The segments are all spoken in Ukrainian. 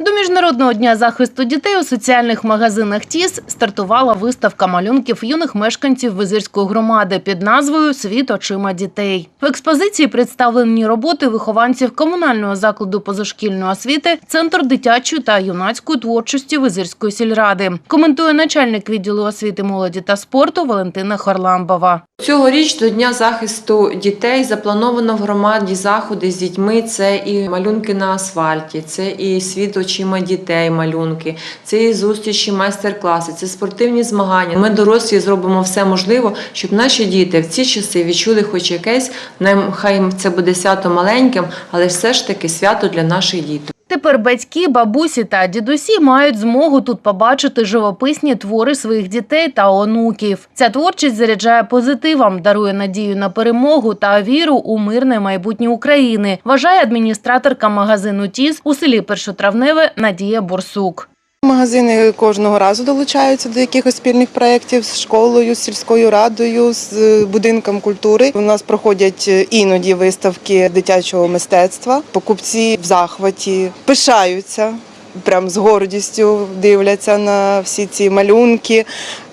До міжнародного дня захисту дітей у соціальних магазинах ТІС стартувала виставка малюнків юних мешканців Визирської громади під назвою Світ очима дітей. В експозиції представлені роботи вихованців комунального закладу позашкільної освіти, центр дитячої та юнацької творчості Визирської сільради. Коментує начальник відділу освіти, молоді та спорту Валентина Харламбова. Цьогоріч до Дня захисту дітей заплановано в громаді заходи з дітьми. Це і малюнки на асфальті, це і світ очима дітей, малюнки, це і зустрічі, майстер-класи, це спортивні змагання. Ми дорослі зробимо все можливе, щоб наші діти в ці часи відчули хоч якесь, нехай це буде свято маленьким, але все ж таки свято для наших діток. Тепер батьки, бабусі та дідусі мають змогу тут побачити живописні твори своїх дітей та онуків. Ця творчість заряджає позитивом, дарує надію на перемогу та віру у мирне майбутнє України. Вважає адміністраторка магазину Тіс у селі Першотравневе Надія Борсук. Магазини кожного разу долучаються до якихось спільних проєктів з школою, з сільською радою, з е, будинком культури. У нас проходять е, іноді виставки дитячого мистецтва. Покупці в захваті пишаються. Прям з гордістю дивляться на всі ці малюнки.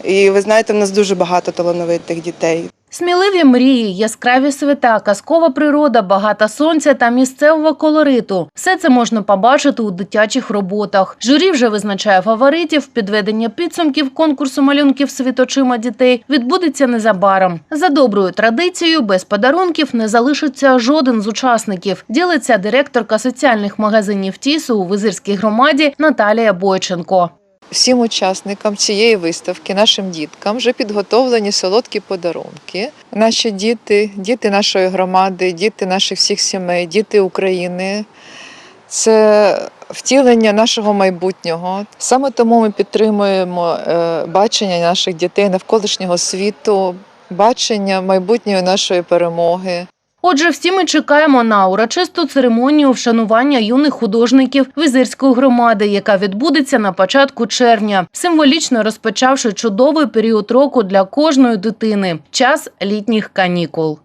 І ви знаєте, в нас дуже багато талановитих дітей. Сміливі мрії, яскраві свята, казкова природа, багата сонця та місцевого колориту. Все це можна побачити у дитячих роботах. Журі вже визначає фаворитів. Підведення підсумків конкурсу малюнків світочима дітей відбудеться незабаром. За доброю традицією, без подарунків не залишиться жоден з учасників. Ділиться директорка соціальних магазинів Тісу у Визирській громаді Наталія Бойченко. Всім учасникам цієї виставки, нашим діткам, вже підготовлені солодкі подарунки. Наші діти, діти нашої громади, діти наших всіх сімей, діти України. Це втілення нашого майбутнього. Саме тому ми підтримуємо е, бачення наших дітей навколишнього світу, бачення майбутньої нашої перемоги. Отже, всі ми чекаємо на урочисту церемонію вшанування юних художників візирської громади, яка відбудеться на початку червня, символічно розпочавши чудовий період року для кожної дитини час літніх канікул.